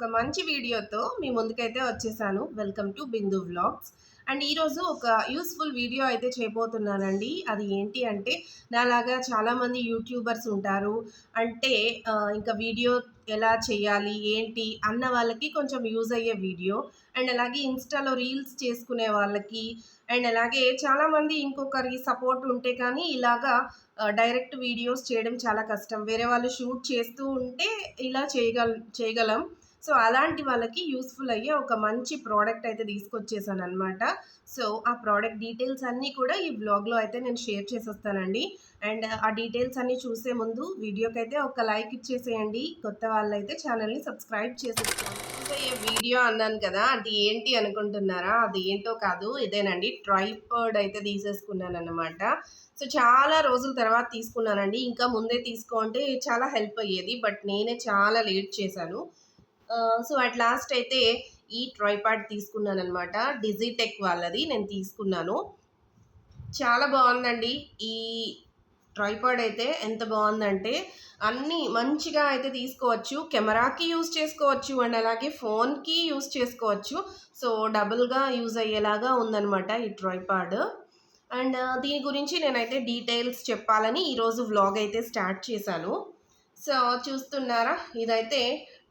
ఒక మంచి వీడియోతో మీ ముందుకైతే వచ్చేసాను. Welcome to Bindu vlogs and ఈరోజు ఒక యూస్ఫుల్ వీడియో అయితే చేయబోతున్నానండి. అది ఏంటి అంటే నాలాగా చాలామంది యూట్యూబర్స్ ఉంటారు. అంటే ఇంకా వీడియో ఎలా చేయాలి ఏంటి అన్న వాళ్ళకి కొంచెం యూజ్ అయ్యే వీడియో అండ్ అలాగే ఇన్స్టాలో రీల్స్ చేసుకునే వాళ్ళకి. అండ్ అలాగే చాలామంది ఇంకొకరికి సపోర్ట్ ఉంటే కానీ ఇలాగా డైరెక్ట్ వీడియోస్ చేయడం చాలా కష్టం. వేరే వాళ్ళు షూట్ చేస్తూ ఉంటే ఇలా చేయగల చేయగలం. సో అలాంటి వాళ్ళకి యూస్ఫుల్ అయ్యే ఒక మంచి ప్రోడక్ట్ అయితే తీసుకొచ్చేసాను అనమాట సో ఆ ప్రోడక్ట్ డీటెయిల్స్ అన్నీ కూడా ఈ బ్లాగ్లో అయితే నేను షేర్ చేసేస్తానండి. అండ్ ఆ డీటెయిల్స్ అన్నీ చూసే ముందు వీడియోకి అయితే ఒక లైక్ ఇచ్చేసేయండి. కొత్త వాళ్ళైతే ఛానల్ని సబ్స్క్రైబ్ చేసేస్తాను సో వీడియో అన్నాను కదా అది ఏంటి అనుకుంటున్నారా? అది ఏంటో కాదు ఇదేనండి. ట్రైపర్డ్ అయితే తీసేసుకున్నాను అనమాట సో చాలా రోజుల తర్వాత తీసుకున్నానండి. ఇంకా ముందే తీసుకో అంటే చాలా హెల్ప్ అయ్యేది. బట్ నేనే చాలా లేట్ చేశాను. సో అట్ లాస్ట్ అయితే ఈ ట్రైపాడ్ తీసుకున్నాను అనమాట డిజిటెక్ వాళ్ళది నేను తీసుకున్నాను. చాలా బాగుందండి. ఈ ట్రైపాడ్ అయితే ఎంత బాగుందంటే అన్నీ మంచిగా అయితే తీసుకోవచ్చు. కెమెరాకి యూజ్ చేసుకోవచ్చు అండ్ అలాగే ఫోన్కి యూజ్ చేసుకోవచ్చు. సో డబుల్గా యూజ్ అయ్యేలాగా ఉందనమాట ఈ ట్రైపాడ్. అండ్ దీని గురించి నేనైతే డీటెయిల్స్ చెప్పాలని ఈరోజు వ్లాగ్ అయితే స్టార్ట్ చేశాను. సో చూస్తున్నారా? ఇదైతే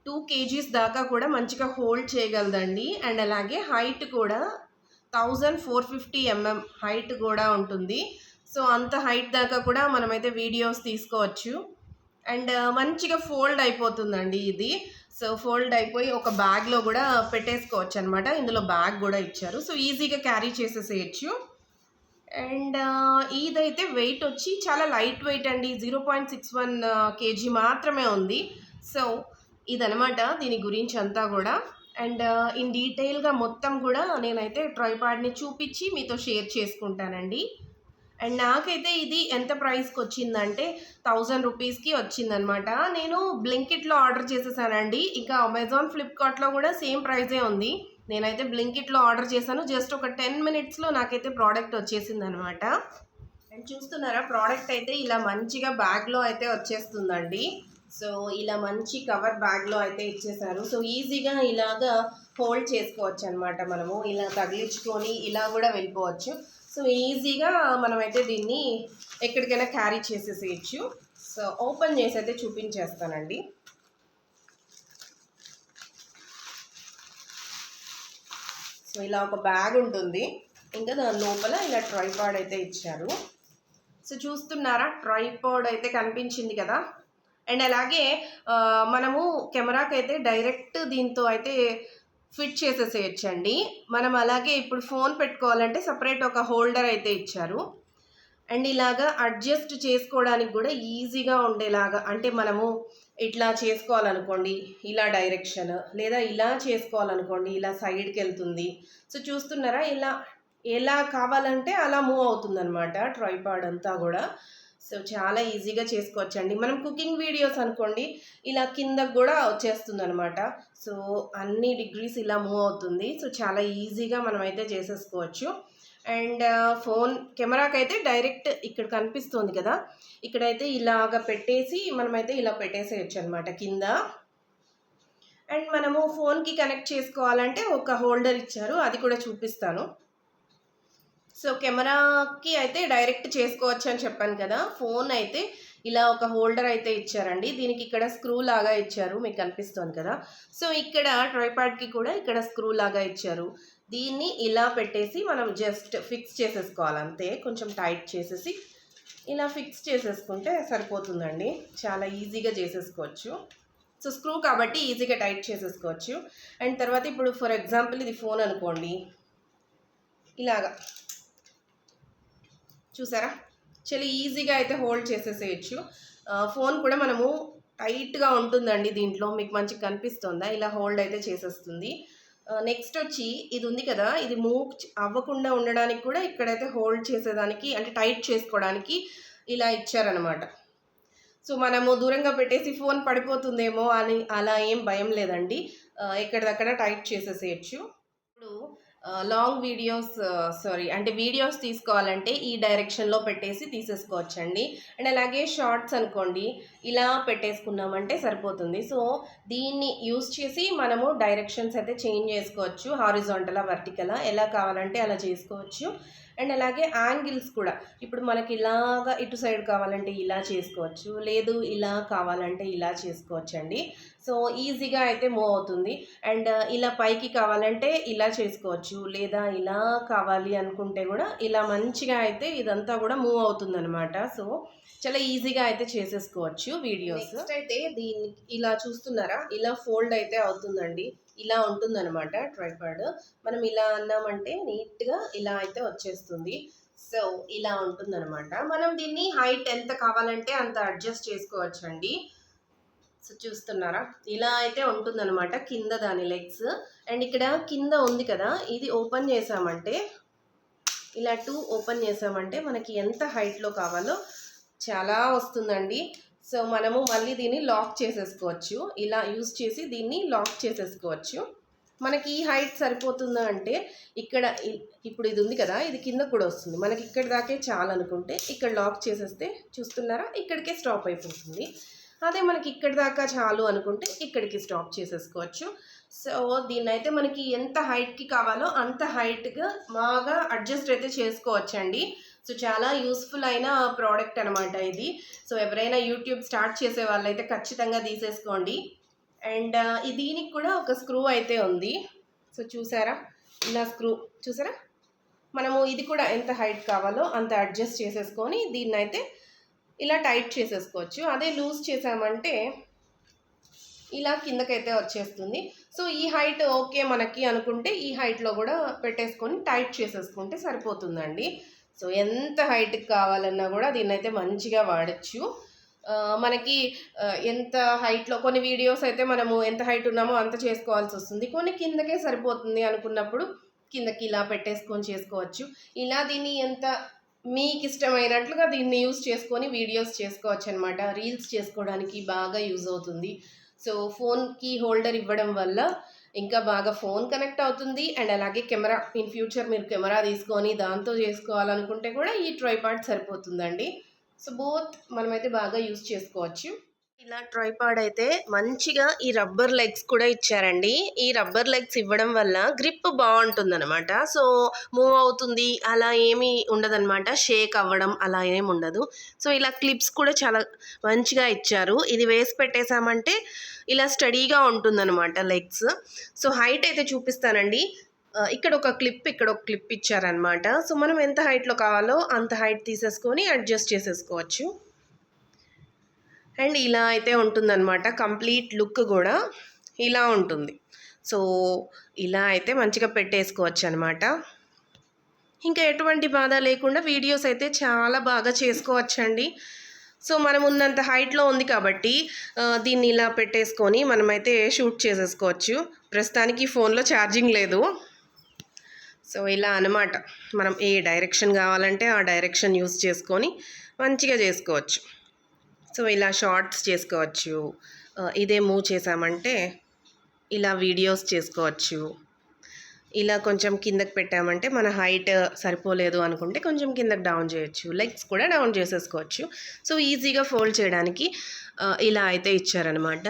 టూ కేజీస్ దాకా కూడా మంచిగా హోల్డ్ చేయగలదండి. అండ్ అలాగే హైట్ కూడా thousand four fifty MM height కూడా ఉంటుంది. సో అంత హైట్ దాకా కూడా మనమైతే వీడియోస్ తీసుకోవచ్చు. అండ్ మంచిగా ఫోల్డ్ అయిపోతుందండి ఇది. సో ఫోల్డ్ అయిపోయి ఒక బ్యాగ్లో కూడా పెట్టేసుకోవచ్చు అనమాట ఇందులో బ్యాగ్ కూడా ఇచ్చారు. సో ఈజీగా క్యారీ చేసేసేయచ్చు. అండ్ ఇదైతే వెయిట్ వచ్చి చాలా లైట్ వెయిట్ అండి. Zero point six one KG మాత్రమే ఉంది. సో ఇదనమాట దీని గురించి అంతా కూడా. అండ్ ఇన్ డీటెయిల్గా మొత్తం కూడా నేనైతే ట్రైపాడ్ని చూపించి మీతో షేర్ చేసుకుంటానండి. అండ్ నాకైతే ఇది ఎంత ప్రైస్కి వచ్చిందంటే థౌజండ్ రూపీస్కి వచ్చిందనమాట నేను బ్లింకిట్లో ఆర్డర్ చేసేసానండి. ఇంకా అమెజాన్ ఫ్లిప్కార్ట్లో కూడా సేమ్ ప్రైజే ఉంది. నేనైతే బ్లింకిట్లో ఆర్డర్ చేశాను. జస్ట్ ఒక టెన్ మినిట్స్లో నాకైతే ప్రోడక్ట్ వచ్చేసింది అనమాట అండ్ చూస్తున్నారా ప్రోడక్ట్ అయితే ఇలా మంచిగా బ్యాగ్లో అయితే వచ్చేస్తుందండి. సో ఇలా మంచి కవర్ బ్యాగ్లో అయితే ఇచ్చేసారు. సో ఈజీగా ఇలాగా హోల్డ్ చేసుకోవచ్చు అనమాట మనము. ఇలా తగిలించుకొని ఇలా కూడా వెళ్ళిపోవచ్చు. సో ఈజీగా మనమైతే దీన్ని ఎక్కడికైనా క్యారీ చేసేసేయచ్చు. సో ఓపెన్ చేసి అయితే చూపించేస్తానండి. సో ఇలా ఒక బ్యాగ్ ఉంటుంది. ఇంకా దాని లోపల ఇలా ట్రైపాడ్ అయితే ఇచ్చారు. సో చూస్తున్నారా? ట్రైపాడ్ అయితే కనిపించింది కదా? అండ్ అలాగే మనము కెమెరాకి అయితే డైరెక్ట్ దీంతో అయితే ఫిట్ చేసేసేయచ్చండి. మనం అలాగే ఇప్పుడు ఫోన్ పెట్టుకోవాలంటే సపరేట్ ఒక హోల్డర్ అయితే ఇచ్చారు. అండ్ ఇలాగా అడ్జస్ట్ చేసుకోవడానికి కూడా ఈజీగా ఉండేలాగా అంటే మనము ఇట్లా చేసుకోవాలనుకోండి ఇలా డైరెక్షన్ లేదా ఇలా చేసుకోవాలనుకోండి ఇలా సైడ్కి వెళ్తుంది సో చూస్తున్నారా ఇలా ఎలా కావాలంటే అలా మూవ్ అవుతుందన్నమాట ట్రైపాడ్ అంతా కూడా. సో చాలా ఈజీగా చేసుకోవచ్చండి. మనం కుకింగ్ వీడియోస్ అనుకోండి ఇలా కింద కూడా వచ్చేస్తుంది అనమాట సో అన్ని డిగ్రీస్ ఇలా మూవ్ అవుతుంది. సో చాలా ఈజీగా మనం అయితే చేసేసుకోవచ్చు. అండ్ ఫోన్ కెమెరాకి అయితే డైరెక్ట్ ఇక్కడ కనిపిస్తుంది కదా. ఇక్కడైతే ఇలాగ పెట్టేసి మనమైతే ఇలా పెట్టేసేయచ్చు అనమాట కింద. అండ్ మనము ఫోన్కి కనెక్ట్ చేసుకోవాలంటే ఒక హోల్డర్ ఇచ్చారు అది కూడా చూపిస్తాను. సో కెమెరాకి అయితే డైరెక్ట్ చేసుకోవచ్చు అని చెప్పాను కదా. ఫోన్ అయితే ఇలా ఒక హోల్డర్ అయితే ఇచ్చారండి. దీనికి ఇక్కడ స్క్రూ లాగా ఇచ్చారు. మీకు కనిపిస్తుంది కదా. సో ఇక్కడ ట్రైపాడ్కి కూడా ఇక్కడ స్క్రూ లాగా ఇచ్చారు. దీన్ని ఇలా పెట్టేసి మనం జస్ట్ ఫిక్స్ చేసేసుకోవాలి అంతే. కొంచెం టైట్ చేసేసి ఇలా ఫిక్స్ చేసేసుకుంటే సరిపోతుందండి. చాలా ఈజీగా చేసేసుకోవచ్చు. సో స్క్రూ కాబట్టి ఈజీగా టైట్ చేసేసుకోవచ్చు. అండ్ తర్వాత ఇప్పుడు ఫర్ ఎగ్జాంపుల్ ఇది ఫోన్ అనుకోండి. ఇలాగా. చూసారా? చాలా ఈజీగా అయితే హోల్డ్ చేసేసేయచ్చు. ఫోన్ కూడా మనము టైట్గా ఉంటుందండి దీంట్లో. మీకు మంచిగా కనిపిస్తుందా? ఇలా హోల్డ్ అయితే చేసేస్తుంది. నెక్స్ట్ వచ్చి ఇది ఉంది కదా ఇది మూవ్ అవ్వకుండా ఉండడానికి కూడా ఇక్కడైతే హోల్డ్ చేసేదానికి అంటే టైట్ చేసుకోవడానికి ఇలా ఇచ్చారనమాట సో మనము దూరంగా పెట్టేసి ఫోన్ పడిపోతుందేమో అని అలా ఏం భయం లేదండి. ఎక్కడిదక్కడ టైట్ చేసేసేయచ్చు. ఇప్పుడు లాంగ్ వీడియోస్ సారీ అంటే వీడియోస్ తీసుకోవాలంటే ఈ డైరెక్షన్లో పెట్టేసి తీసేసుకోవచ్చండి. అండ్ అలాగే షార్ట్స్ అనుకోండి ఇలా పెట్టేసుకున్నామంటే సరిపోతుంది. సో దీన్ని యూస్ చేసి మనము డైరెక్షన్స్ అయితే చేంజ్ చేసుకోవచ్చు హారిజాంటలా వర్టికలా ఎలా కావాలంటే అలా చేసుకోవచ్చు. అండ్ అలాగే యాంగిల్స్ కూడా. ఇప్పుడు మనకి ఇలాగా ఇటు సైడ్ కావాలంటే ఇలా చేసుకోవచ్చు లేదు ఇలా కావాలంటే ఇలా చేసుకోవచ్చు అండి సో ఈజీగా అయితే మూవ్ అవుతుంది. అండ్ ఇలా పైకి కావాలంటే ఇలా చేసుకోవచ్చు లేదా ఇలా కావాలి అనుకుంటే కూడా ఇలా మంచిగా అయితే ఇదంతా కూడా మూవ్ అవుతుందనమాట సో చాలా ఈజీగా అయితే చేసేసుకోవచ్చు వీడియోస్. నెక్స్ట్ అయితే దీన్ని ఇలా చూస్తున్నారా? ఇలా ఫోల్డ్ అయితే అవుతుందండి. ఇలా ఉంటుందన్నమాట ట్రైపాడ్. మనం ఇలా అన్నామంటే నీట్గా ఇలా అయితే వచ్చేస్తుంది. సో ఇలా ఉంటుందన్నమాట. మనం దీన్ని హైట్ ఎంత కావాలంటే అంత అడ్జస్ట్ చేసుకోవచ్చండి. సో చూస్తున్నారా? ఇలా అయితే ఉంటుందన్నమాట కింద దాని లెగ్స్ అండ్ ఇక్కడ కింద ఉంది కదా ఇది ఓపెన్ చేసామంటే ఇలా టూ ఓపెన్ చేసామంటే మనకి ఎంత హైట్లో కావాలో చాలా వస్తుందండి. సో మనము మళ్ళీ దీన్ని లాక్ చేసేసుకోవచ్చు. ఇలా యూస్ చేసి దీన్ని లాక్ చేసేసుకోవచ్చు. మనకి ఈ హైట్ సరిపోతుందా అంటే ఇక్కడ ఇప్పుడు ఇది ఉంది కదా ఇది కింద కూడా వస్తుంది. మనకి ఇక్కడ దాకే చాలనుకుంటే ఇక్కడ లాక్ చేసేస్తే చూస్తున్నారా? ఇక్కడికే స్టాప్ అయిపోతుంది. అదే మనకి ఇక్కడ దాకా చాలు అనుకుంటే ఇక్కడికి స్టాప్ చేసేసుకోవచ్చు. సో దీన్ని అయితే మనకి ఎంత హైట్కి కావాలో అంత హైట్గా బాగా అడ్జస్ట్ అయితే చేసుకోవచ్చండి. సో చాలా యూస్ఫుల్ అయిన ప్రోడక్ట్ అనమాట ఇది. సో ఎవరైనా యూట్యూబ్ స్టార్ట్ చేసే వాళ్ళైతే ఖచ్చితంగా తీసేసుకోండి. అండ్ ఈ దీనికి కూడా ఒక స్క్రూ అయితే ఉంది. సో చూసారా? ఇలా స్క్రూ చూసారా? మనము ఇది కూడా ఎంత హైట్ కావాలో అంత అడ్జస్ట్ చేసేసుకొని దీన్ని అయితే ఇలా టైట్ చేసేసుకోవచ్చు. అదే లూజ్ చేసామంటే ఇలా కిందకైతే వచ్చేస్తుంది. సో ఈ హైట్ ఓకే మనకి అనుకుంటే ఈ హైట్లో కూడా పెట్టేసుకొని టైట్ చేసేసుకుంటే సరిపోతుందండి. సో ఎంత హైట్కి కావాలన్నా కూడా దీన్నైతే మంచిగా వాడచ్చు. మనకి ఎంత హైట్లో కొన్ని వీడియోస్ అయితే మనము ఎంత హైట్ ఉన్నామో అంత చేసుకోవాల్సి వస్తుంది. కొన్ని కిందకే సరిపోతుంది అనుకున్నప్పుడు కిందకి ఇలా పెట్టేసుకొని చేసుకోవచ్చు. ఇలా దీన్ని ఎంత మీకు ఇష్టమైనట్లుగా దీన్ని యూస్ చేసుకొని వీడియోస్ చేసుకోవచ్చు అనమాట రీల్స్ చేసుకోవడానికి బాగా యూజ్ అవుతుంది. సో ఫోన్కి హోల్డర్ ఇవ్వడం వల్ల ఇంకా బాగా ఫోన్ కనెక్ట్ అవుతుంది. అండ్ అలాగే కెమెరా ఇన్ ఫ్యూచర్ మీరు కెమెరా తీసుకొని దాంతో చేసుకోవాలనుకుంటే కూడా ఈ ట్రైపాడ్ సరిపోతుందండి. సో బోత్ మనమైతే బాగా యూస్ చేసుకోవచ్చు. ఇలా ట్రైపాడ్ అయితే మంచిగా ఈ రబ్బర్ లెగ్స్ కూడా ఇచ్చారండి. ఈ రబ్బర్ లెగ్స్ ఇవ్వడం వల్ల గ్రిప్ బాగుంటుందన్నమాట. సో మూవ్ అవుతుంది అలా ఏమీ ఉండదన్నమాట. షేక్ అవ్వడం అలా ఏమి ఉండదు. సో ఇలా క్లిప్స్ కూడా చాలా మంచిగా ఇచ్చారు. ఇది వేసి పెట్టేశామంటే ఇలా స్టడీగా ఉంటుందన్నమాట లెగ్స్. సో హైట్ అయితే చూపిస్తానండి. ఇక్కడ ఒక క్లిప్ ఇక్కడ ఒక క్లిప్ ఇచ్చారనమాట సో మనం ఎంత హైట్లో కావాలో అంత హైట్ తీసేసుకొని అడ్జస్ట్ చేసేసుకోవచ్చు. అండ్ ఇలా అయితే ఉంటుందన్నమాట. కంప్లీట్ లుక్ కూడా ఇలా ఉంటుంది. సో ఇలా అయితే మంచిగా పెట్టేసుకోవచ్చు అనమాట ఇంకా ఎటువంటి బాధ లేకుండా వీడియోస్ అయితే చాలా బాగా చేసుకోవచ్చండి. సో మనం ఉన్నంత హైట్లో ఉంది కాబట్టి దీన్ని ఇలా పెట్టేసుకొని మనమైతే షూట్ చేసేసుకోవచ్చు. ప్రస్తుతానికి ఫోన్లో ఛార్జింగ్ లేదు. సో ఇలా అనమాట మనం ఏ డైరెక్షన్ కావాలంటే ఆ డైరెక్షన్ యూస్ చేసుకొని మంచిగా చేసుకోవచ్చు. సో ఇలా షార్ట్స్ చేసుకోవచ్చు. ఇదే మూవ్ చేసామంటే ఇలా వీడియోస్ చేసుకోవచ్చు. ఇలా కొంచెం కిందకి పెట్టామంటే మన హైట్ సరిపోలేదు అనుకుంటే కొంచెం కిందకి డౌన్ చేయొచ్చు. లెగ్స్ కూడా డౌన్ చేసేసుకోవచ్చు. సో ఈజీగా ఫోల్డ్ చేయడానికి ఇలా అయితే ఇచ్చారనమాట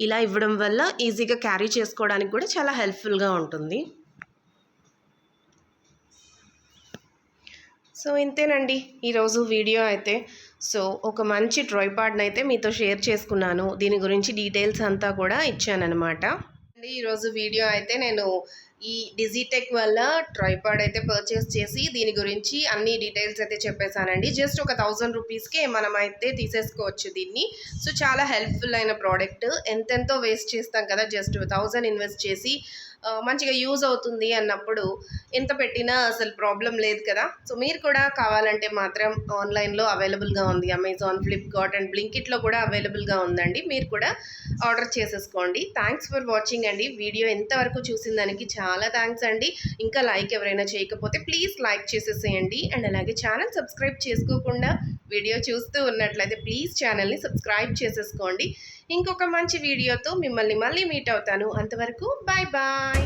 ఇలా ఇవ్వడం వల్ల ఈజీగా క్యారీ చేసుకోవడానికి కూడా చాలా హెల్ప్ఫుల్గా ఉంటుంది. సో ఇంతేనండి ఈరోజు వీడియో అయితే. సో ఒక మంచి ట్రైపాడ్ని అయితే మీతో షేర్ చేసుకున్నాను. దీని గురించి డీటెయిల్స్ అంతా కూడా ఇచ్చానమాట అండి ఈరోజు వీడియో అయితే నేను ఈ డిజిటెక్ వల్ల ట్రైపాడ్ అయితే పర్చేస్ చేసి దీని గురించి అన్ని డీటెయిల్స్ అయితే చెప్పేశానండి. జస్ట్ ఒక థౌజండ్ రూపీస్కే మనం అయితే తీసేసుకోవచ్చు దీన్ని. సో చాలా హెల్ప్ఫుల్ అయిన ప్రోడక్ట్. ఎంతెంతో వేస్ట్ చేస్తాం కదా జస్ట్ థౌజండ్ ఇన్వెస్ట్ చేసి మంచిగా యూజ్ అవుతుంది అన్నప్పుడు ఎంత పెట్టినా అసలు ప్రాబ్లం లేదు కదా. సో మీరు కూడా కావాలంటే మాత్రం ఆన్లైన్లో అవైలబుల్గా ఉంది. అమెజాన్ ఫ్లిప్కార్ట్ అండ్ బ్లింకిట్లో కూడా అవైలబుల్గా ఉందండి. మీరు కూడా ఆర్డర్ చేసేసుకోండి. థ్యాంక్స్ ఫర్ వాచింగ్ అండి. వీడియో ఎంతవరకు చూసిన దానికి చాలా థ్యాంక్స్ అండి. ఇంకా లైక్ ఎవరైనా చేయకపోతే ప్లీజ్ లైక్ చేసేసేయండి. అండ్ అలాగే ఛానల్ సబ్స్క్రైబ్ చేసుకోకుండా వీడియో చూస్తూ ఉన్నట్లయితే ప్లీజ్ ఛానల్ని సబ్స్క్రైబ్ చేసేసుకోండి. ఇంకొక మంచి వీడియోతో మిమ్మల్ని మళ్ళీ మీట్ అవుతాను. అంతవరకు బాయ్ బాయ్